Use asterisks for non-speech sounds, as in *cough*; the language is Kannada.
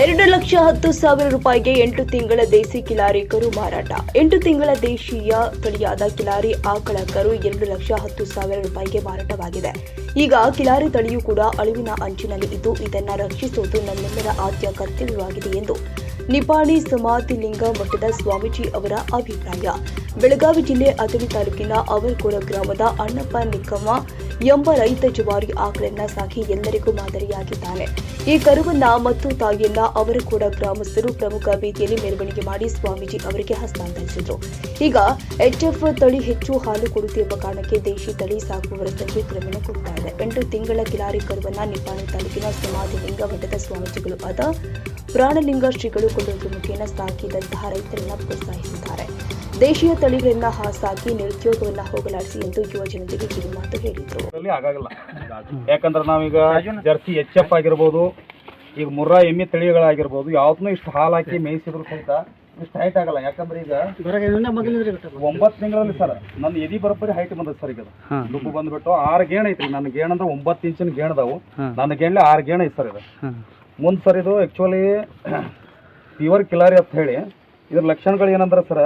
ಎರಡು ಲಕ್ಷ ಹತ್ತು ಸಾವಿರ ರೂಪಾಯಿಗೆ ಎಂಟು ತಿಂಗಳ ದೇಸಿ ಕಿಲಾರಿ ಕರು ಮಾರಾಟ. ಎಂಟು ತಿಂಗಳ ದೇಶೀಯ ತಳಿಯಾದ ಕಿಲಾರಿ ಆಕಳ ಕರು ಎರಡು ಲಕ್ಷ ಹತ್ತು ಸಾವಿರ ರೂಪಾಯಿಗೆ ಮಾರಾಟವಾಗಿದೆ. ಈಗ ಕಿಲಾರಿ ತಳಿಯು ಕೂಡ ಅಳಿವಿನ ಅಂಚಿನಲ್ಲಿ ಇದ್ದು, ಇದನ್ನ ರಕ್ಷಿಸುವುದು ನಮ್ಮೆಲ್ಲರ ಆದ್ಯ ಕರ್ತವ್ಯವಾಗಿದೆ ಎಂದು ನಿಪಾಣಿ ಸಮಾಧಿ ಲಿಂಗ ಮಠದ ಸ್ವಾಮೀಜಿ ಅವರ ಅಭಿಪ್ರಾಯ. ಬೆಳಗಾವಿ ಜಿಲ್ಲೆ ಅಥಣಿ ತಾಲೂಕಿನ ಅವರ್ಕೋಡ ಗ್ರಾಮದ ಅಣ್ಣಪ್ಪ ನಿಕ್ಕಮ್ಮ ಎಂಬ ರೈತ ಜುವಾರಿ ಆಕಳನ್ನ ಸಾಕಿ ಎಲ್ಲರಿಗೂ ಮಾದರಿಯಾಗಿದ್ದಾನೆ. ಈ ಕರುವನ್ನ ಮತ್ತು ತಾಯಿಯನ್ನ ಕೂಡ ಗ್ರಾಮಸ್ಥರು ಪ್ರಮುಖ ಬೀದಿಯಲ್ಲಿ ಮೆರವಣಿಗೆ ಮಾಡಿ ಸ್ವಾಮೀಜಿ ಅವರಿಗೆ ಹಸ್ತಾಂತರಿಸಿದ್ರು. ಈಗ ಎಚ್ಎಫ್ ತಳಿ ಹೆಚ್ಚು ಹಾಲು ಕೊಡುತ್ತಿರುವ ಕಾರಣಕ್ಕೆ ದೇಶಿ ತಳಿ ಸಾಕುವವರ ಸಂಖ್ಯೆ ಕ್ರಮೇಣ ಕೊಡ್ತಾ ಇದೆ. ಎಂಟು ತಿಂಗಳ ಕಿಲಾರಿ ಕರುವನ್ನ ನಿಪ್ಪಾಣಿ ತಾಲೂಕಿನ ಸಮಾಧಿ ಲಿಂಗ ಮಠದ ಸ್ವಾಮೀಜಿಗಳು ಆದ ಪ್ರಾಣಲಿಂಗ ಶ್ರೀಗಳು ಕೊಡುವುದರ ಮುಖೇನ ಸಾಕಿದಂತಹ ರೈತರನ್ನ ಪ್ರೋತ್ಸಾಹಿಸಿದ್ದಾರೆ. ದೇಶೀಯ ತಳಿಗಳನ್ನ ಹಾಸಾಗಿ ನಿರುದ್ಯೋಗವನ್ನ ಹೋಗಲಾಡಿಸಿ ಎಂದು ಯುವ ಜನತೆಗೆ ಕಿವಿಮಾತು ಹೇಳಿದರು. ಆಗಾಗಲ್ಲ ಯಾಕಂದ್ರೆ ನಾವೀಗ ಜರ್ಸಿ ಎಚ್ ಎಫ್ ಆಗಿರ್ಬೋದು ಈಗ ಮುರ್ರಾ ಎಮ್ಮೆ ತಳಿಗಳಾಗಿರ್ಬೋದು ಯಾವ್ದನ್ನೂ ಇಷ್ಟು ಹಾಲು ಹಾಕಿ ಮೇಯಿಸಿದ್ರು ಸಹಿತ ಇಷ್ಟು ಹೈಟ್ ಆಗಲ್ಲ. ಯಾಕಂದ್ರೆ ಈಗ ಒಂಬತ್ತು ತಿಂಗಳಲ್ಲಿ ಸರ್ ನನ್ನ ಎದಿ ಬರೋಬ್ಬರಿ ಹೈಟ್ ಬಂದದ ಸರ್ ಈಗ ದುಬ್ಬು ಬಂದ್ಬಿಟ್ಟು ಆರು ಗೇಣ ಐತ್ರಿ. ನನ್ನ ಗೇಣ ಅಂದ್ರೆ ಒಂಬತ್ತು ಇಂಚಿನ ಗೇಣ್ ಅದಾವು. ನನ್ನ ಗೇಣ್ಲೆ ಆರು ಗೇಣ ಐತಿ ಸರ್ ಇದು. ಮುಂದೆ ಸರ್ ಇದು ಆ್ಯಕ್ಚುಲಿ ಫೀವರ್ *clears throat* ಕಿಲಾರಿ ಅಂತ ಹೇಳಿ ಇದ್ರ ಲಕ್ಷಣಗಳು ಏನಂದ್ರೆ ಸರ್